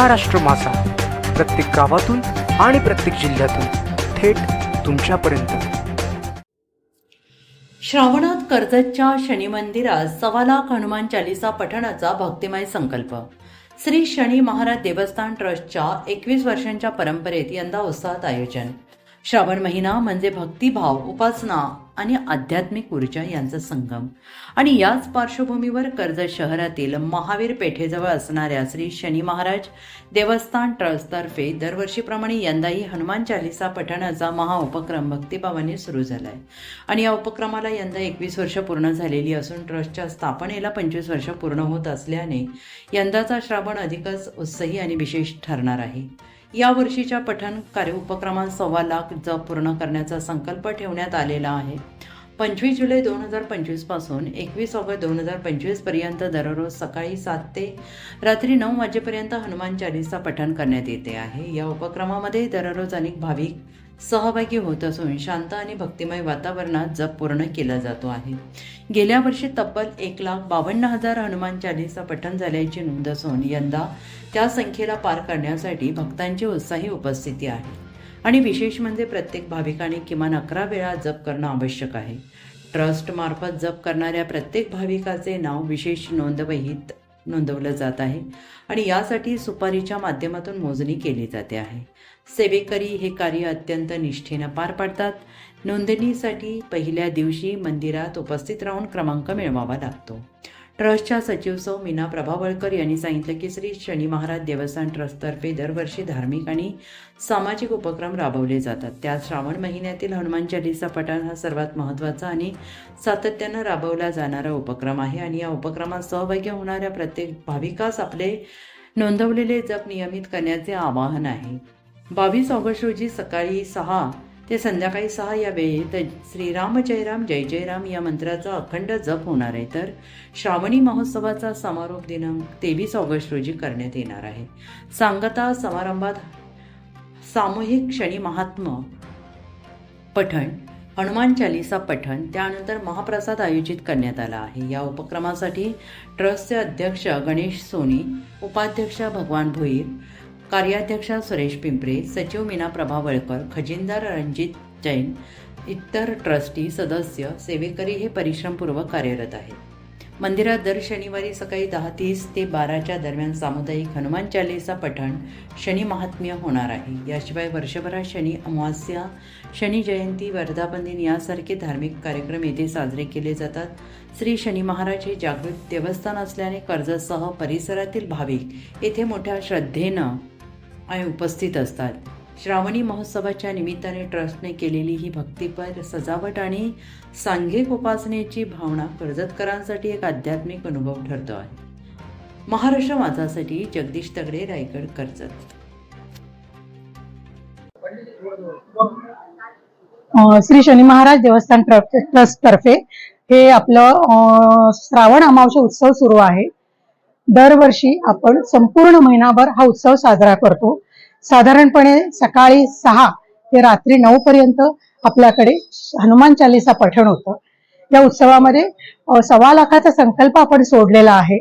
महाराष्ट्र मासा प्रत्येक गावातून आणि प्रत्येक जिल्ह्यातून थेट तुमच्यापर्यंत. श्रावणात कर्जतच्या शनी मंदिरात सव्वा लाख हनुमान चालिसा पठणाचा भक्तिमय संकल्प. श्री शनी महाराज देवस्थान ट्रस्टच्या एकवीस वर्षांच्या परंपरेत यंदा उत्साहात आयोजन. श्रावण महिना म्हणजे भक्तिभाव उपासना आणि आध्यात्मिक ऊर्जा यांचा संगम. आणि याच पार्श्वभूमीवर कर्जत शहरातील महावीर पेठेजवळ असणाऱ्या श्री शनी महाराज देवस्थान ट्रस्टतर्फे दरवर्षीप्रमाणे यंदाही हनुमान चालिसा पठणाचा महाउपक्रम भक्तिभावाने सुरू झाला आहे आणि या उपक्रमाला यंदा एकवीस वर्ष पूर्ण झालेली असून ट्रस्टच्या स्थापनेला पंचवीस वर्ष पूर्ण होत असल्याने यंदाचा श्रावण अधिकच उत्साही आणि विशेष ठरणार आहे. या वर्षीच्या पठण कार्य उपक्रमात सव्वा लाख जप पूर्ण करण्याचा संकल्प ठेवण्यात आलेला आहे. पंचवीस जुलै दोन हजार पंचवीसपासून एकवीस ऑगस्ट दोन हजार पंचवीसपर्यंत दररोज सकाळी सात ते रात्री नऊ वाजेपर्यंत हनुमान चालीसा पठण करण्यात येते आहे. या उपक्रमामध्ये दररोज अनेक भाविक सहभागी होत असून शांत आणि भक्तिमय वातावरणात जप पूर्ण केला जातो आहे. गेल्या वर्षी तब्बल एक लाख बावन्न हजार हनुमान चालिसा पठण झाल्याची नोंद असून यंदा त्या संख्येला पार करण्यासाठी भक्तांची उत्साही उपस्थिती आहे. आणि विशेष म्हणजे प्रत्येक भाविकाने किमान अकरा वेळा जप करणं आवश्यक आहे. ट्रस्टमार्फत जप करणाऱ्या प्रत्येक भाविकाचे नाव विशेष नोंदवहीत नोंदवलं जात आहे आणि यासाठी सुपारीच्या माध्यमातून मोजणी केली जाते आहे. सेवेकरी हे कार्य अत्यंत निष्ठेनं पार पाडतात. नोंदणीसाठी पहिल्या दिवशी मंदिरात उपस्थित राहून क्रमांक मिळवावा लागतो. ट्रस्टच्या सचिव सौ मीना प्रभावळकर यांनी सांगितलं की श्री शनी महाराज देवस्थान ट्रस्टतर्फे दरवर्षी धार्मिक आणि सामाजिक उपक्रम राबवले जातात. त्यात श्रावण महिन्यातील हनुमान चालिसा पठाण हा सर्वात महत्त्वाचा आणि सातत्यानं राबवला जाणारा उपक्रम आहे आणि या उपक्रमात सहभागी होणाऱ्या प्रत्येक भाविकास आपले नोंदवलेले जप नियमित करण्याचे आवाहन आहे. बावीस ऑगस्ट रोजी सकाळी सहा ते संध्याकाळी सहा या वेळेत श्रीराम जयराम जय जयराम या मंत्राचा अखंड जप होणार आहे. तर श्रावणी महोत्सवाचा समारोप दिनांक तेवीस ऑगस्ट रोजी करण्यात येणार आहे. सांगता समारंभात सामूहिक शनी महात्म पठण हनुमान चालिसा पठण त्यानंतर महाप्रसाद आयोजित करण्यात आला आहे. या उपक्रमासाठी ट्रस्टचे अध्यक्ष गणेश सोनी उपाध्यक्ष भगवान भोईर कार्याध्यक्षा सुरेश पिंपरे सचिव मीना प्रभावळकर खजिनदार रणजित जैन इतर ट्रस्टी सदस्य सेवेकरी हे परिश्रमपूर्वक कार्यरत आहेत. मंदिरात दर शनिवारी सकाळी दहा तीस ते बाराच्या दरम्यान सामुदायिक हनुमान चालिसा पठण शनी महात्म्य होणार आहे. याशिवाय वर्षभरात शनी अमावस्या शनी जयंती वर्धापन यासारखे धार्मिक कार्यक्रम येथे साजरे केले जातात. श्री शनी महाराज हे जागृत देवस्थान असल्याने कर्जतसह परिसरातील भाविक येथे मोठ्या श्रद्धेनं आणि उपस्थित असतात. श्रावणी महोत्सवाच्या निमित्ताने ट्रस्टने केलेली ही भक्तीपर सजावट आणि सांघिक उपासनेची भावना कर्जतकरांसाठी एक आध्यात्मिक अनुभव ठरतो आहे. महाराष्ट्र माझासाठी जगदीश तगडे रायगड कर्जत. श्री शनी महाराज देवस्थान ट्रस्ट तर्फे हे आपलं श्रावण अमावस्या उत्सव सुरू आहे. दरवर्षी आपण संपूर्ण महिनाभर हा उत्सव साजरा करतो. साधारणपणे सकाळी सहा ते रात्री नऊ पर्यंत आपल्याकडे हनुमान चालिसा पठण होतं. या उत्सवामध्ये सव्वा लाखाचा संकल्प आपण सोडलेला आहे.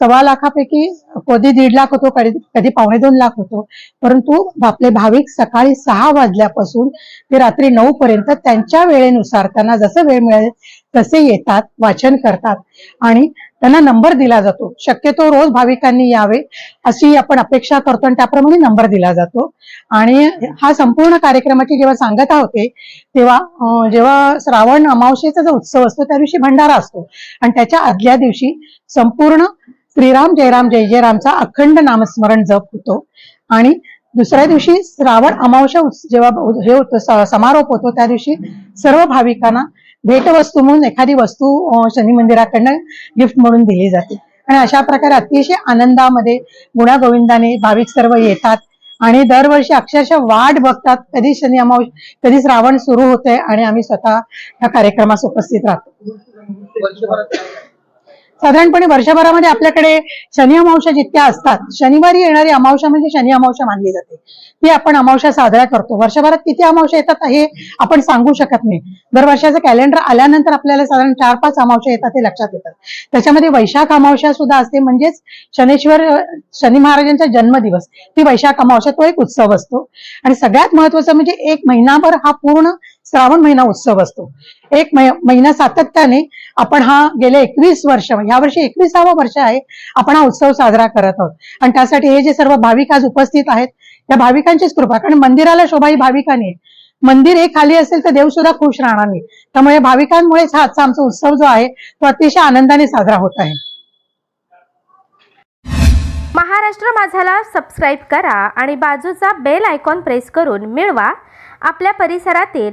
सव्वा लाखापैकी कधी दीड लाख होतो कधी कधी पावणे दोन लाख होतो. परंतु आपले भाविक सकाळी सहा वाजल्यापासून ते रात्री नऊ पर्यंत त्यांच्या वेळेनुसार त्यांना जसं वेळ मिळेल तसे येतात वाचन करतात. आणि त्यांना नंबर दिला जातो. शक्यतो रोज भाविकांनी यावे अशी आपण अपेक्षा करतो आणि त्याप्रमाणे नंबर दिला जातो. आणि हा संपूर्ण कार्यक्रमाची जेव्हा सांगता होते तेव्हा जेव्हा श्रावण अमावशेचा जो उत्सव असतो त्या दिवशी भंडारा असतो. आणि त्याच्या आदल्या दिवशी संपूर्ण श्रीराम जयराम जय जयरामचा अखंड नामस्मरण जप होतो. आणि दुसऱ्या दिवशी श्रावण अमावश्या जेव्हा हे होतं समारोप होतो त्या दिवशी सर्व भाविकांना भेटवस्तू म्हणून एखादी वस्तू शनी मंदिराकडनं गिफ्ट म्हणून दिली जाते. आणि अशा प्रकारे अतिशय आनंदामध्ये गुणागोविंदाने भाविक सर्व येतात आणि दरवर्षी अक्षरशः वाट बघतात कधी शनी अमाव कधी श्रावण सुरू होते आणि आम्ही स्वतः या कार्यक्रमास उपस्थित राहतो. साधारणपणे वर्षभरामध्ये आपल्याकडे शनी अमावस्या जितक्या असतात शनिवारी येणारी अमावश्या म्हणजे शनी अमावश्या मानली जाते. ती आपण अमावश्या साजरा करतो. वर्षभरात किती अमावश्या येतात हे आपण सांगू शकत नाही. दर वर्षाचं कॅलेंडर आल्यानंतर आपल्याला साधारण चार पाच अमावश्या येतात ते लक्षात येतात त्याच्यामध्ये वैशाख अमावशा सुद्धा असते म्हणजेच शनेश्वर शनि शनी महाराजांचा जन्मदिवस. ती वैशाख अमावशा तो एक उत्सव असतो. आणि सगळ्यात महत्वाचं म्हणजे एक महिनाभर हा पूर्ण श्रावण महिना उत्सव असतो. एक महिना सातत्याने आपण हा गेले एकवीस वर्ष या वर्षी एकविसावं वर्ष आहे आपण हा उत्सव साजरा करत आहोत. आणि त्यासाठी हे जे सर्व भाविक आज उपस्थित आहेत त्या भाविकांचीच कृपा कारण मंदिराला शोभा ही भाविकांनी मंदिर हे खाली असेल तर देव सुद्धा खुश राहणार नाही. त्यामुळे भाविकांमुळेच हा आजचा आमचा उत्सव जो आहे तो अतिशय आनंदाने साजरा होत आहे. महाराष्ट्र माझाला सबस्क्राईब करा आणि बाजूचा बेल आयकॉन प्रेस करून मिळवा. आपल्या परिसरातील